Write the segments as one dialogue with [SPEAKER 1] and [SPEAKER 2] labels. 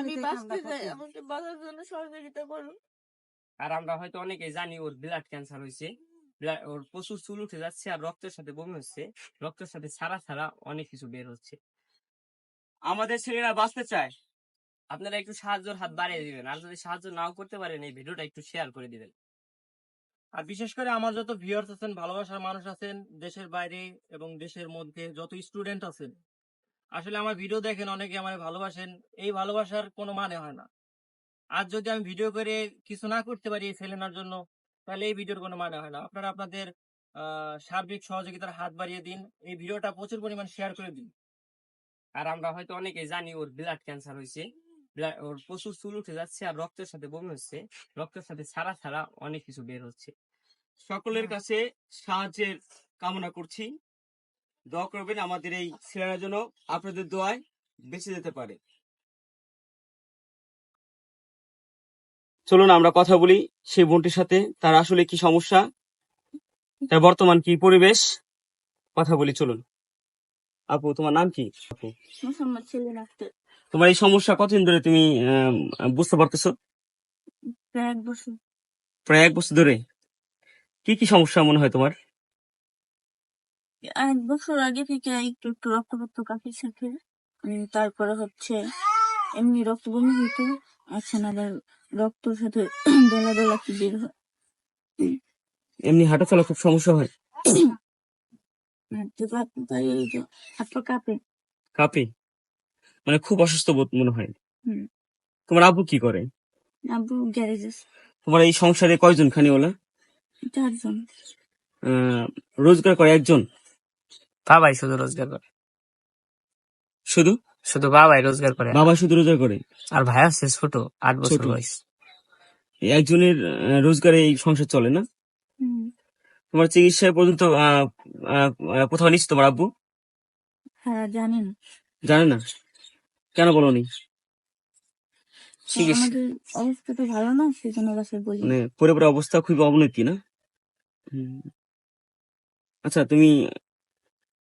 [SPEAKER 1] আমি বাঁচতে চাই আমাকে বাঁচার জন্য সহযোগিতা করুন
[SPEAKER 2] আর আমরা হয়তো অনেকেই জানি ওর ব্লাড ক্যান্সার হয়েছে। ওর প্রচুর চুল উঠে যাচ্ছে আর রক্তের সাথে বমি হচ্ছে। রক্তের সাথে ছাড়া ছাড়া অনেক কিছু বের হচ্ছে। আমাদের ছেলেরা বাঁচতে চায়। আপনারা একটু সাহায্যের হাত বাড়িয়ে দিবেন। আর যদি সাহায্য নাও করতে পারেন এই ভিডিওটা একটু শেয়ার করে দিবেন।
[SPEAKER 3] আর বিশেষ করে আমার যত ভিউয়ার্স আছেন ভালোবাসার মানুষ আছেন দেশের বাইরে এবং দেশের মধ্যে যত স্টুডেন্ট আছেন আসলে আমার ভিডিও দেখেন অনেকে আমার ভালোবাসেন এই ভালোবাসার কোনো মানে হয় না। আজ যদি আমি ভিডিও করে কিছু না করতে পারি এই ছেলেনার জন্য তাহলে এই ভিডিওর কোনো মানে হয় না। আপনারা আপনাদের সার্বিক সহযোগিতার হাত বাড়িয়ে দিন এই ভিডিওটা প্রচুর পরিমাণ শেয়ার করে দিন।
[SPEAKER 2] আর আমরা হয়তো অনেকেই জানি ওর ব্লাড ক্যান্সার হয়েছে। ওর প্রচুর চুল উঠে যাচ্ছে আর রক্তের সাথে বমি হচ্ছে। রক্তের সাথে ছাড়া ছাড়া অনেক কিছু বের হচ্ছে।
[SPEAKER 4] সকলের কাছে সাহায্যের কামনা করছি। দোয়া করবেন আমাদের এই ছেলেরা যেন আপনাদের দোয়ায় বেঁচে যেতে পারে। চলুন আমরা কথা বলি সেই বোনটির সাথে তার আসলে কি সমস্যা তার বর্তমান কি পরিবেশ? কথা বলি চলুন। আপু তোমার নাম কি? আপু? তোমার এই সমস্যা কতদিন ধরে তুমি বুঝতে পারতেছো?
[SPEAKER 1] প্রায় এক বছর।
[SPEAKER 4] প্রায় এক বছর ধরে। কি কি সমস্যা মনে হয় তোমার?
[SPEAKER 1] এক বছর আগে থেকে একটু একটু রক্তপত্র কাকির সাথে। উম, তারপরে হচ্ছে এমনি রক্ত বমি হইতো। আচ্ছা না আবার রক্তর সাথে দলা দলা কি বের হয়?
[SPEAKER 4] এমনি হাঁটা চলা খুব সমস্যা হয়।
[SPEAKER 1] হাঁটতে পারতে পারি এই যে হাত পা কাঁপে।
[SPEAKER 4] কাঁপে? মানে খুব অসুস্থ বোধ মনে হয়। তোমার আব্বু কি করে?
[SPEAKER 1] আব্বু গ্যারেজ
[SPEAKER 4] তোমার এই সংসারে কয়জন খানি ওলা
[SPEAKER 1] চারজন
[SPEAKER 4] রোজগার করে একজন?
[SPEAKER 2] বাবাই শুধু রোজগার করে।
[SPEAKER 4] শুধু?
[SPEAKER 2] শুধু বাবাই রোজগার করে।
[SPEAKER 4] বাবা শুধু রোজগার করে?
[SPEAKER 2] আর ভাই আছে ছোট আট বছর বয়স।
[SPEAKER 4] এই একজনের রোজগারে এই সংসার চলে না? তোমার চিকিৎসায় পর্যন্ত কোথাও নিচ্ছে তোমার আব্বু?
[SPEAKER 1] হ্যাঁ জানেন
[SPEAKER 4] জানে না? কেন বলনি?
[SPEAKER 2] চিকিৎসা
[SPEAKER 1] আমাদের অবস্থা তো ভালো না সেই জন্য বলি।
[SPEAKER 4] মানে পরিবারের অবস্থা খুবই অবনতি না? হুম। আচ্ছা তুমি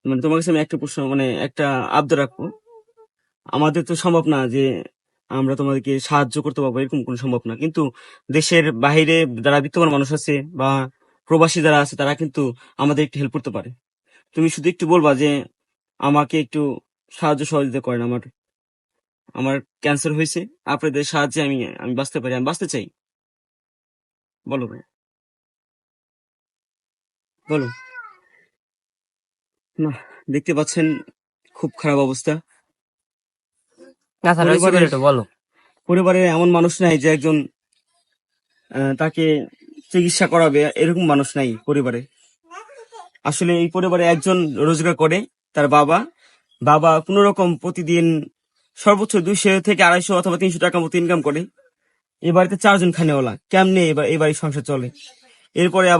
[SPEAKER 4] মানে তোমার কাছে আমি একটা প্রশ্ন মানে একটা আবদার রাখব। আমাদের তো সম্ভব না যে আমরা তোমাদেরকে সাহায্য করতে পারব, এরকম কোনো সম্ভব না। কিন্তু দেশের বাইরে যারা বিত্তমান মানুষ আছে বা প্রবাসী যারা আছে, তারা কিন্তু আমাদের একটু হেল্প করতে পারে। তুমি শুধু একটু বলবা যে আমাকে একটু সাহায্য সহযোগিতা করেন আমার। আমার ক্যান্সার হয়েছে, আপনাদের সাহায্যে আমি আমি বাঁচতে পারি, আমি বাঁচতে চাই। বলো ভাই বলো। দেখতে পাচ্ছেন খুব খারাপ অবস্থা।
[SPEAKER 2] না
[SPEAKER 4] পরিবারের- এমন মানুষ নাই যে একজন তাকে চিকিৎসা করাবে এরকম মানুষ নাই পরিবারে। আসলে এই পরিবারে একজন রোজগার করে তার বাবা। বাবা কোন রকম প্রতিদিন সর্বোচ্চ দুইশো থেকে আড়াইশো অথবা তিনশো টাকা মতো ইনকাম করে। এ বাড়িতে চারজন খানেওয়ালা। কেমনে এবার এই বাড়ির সংসার চলে? এরপরে আবার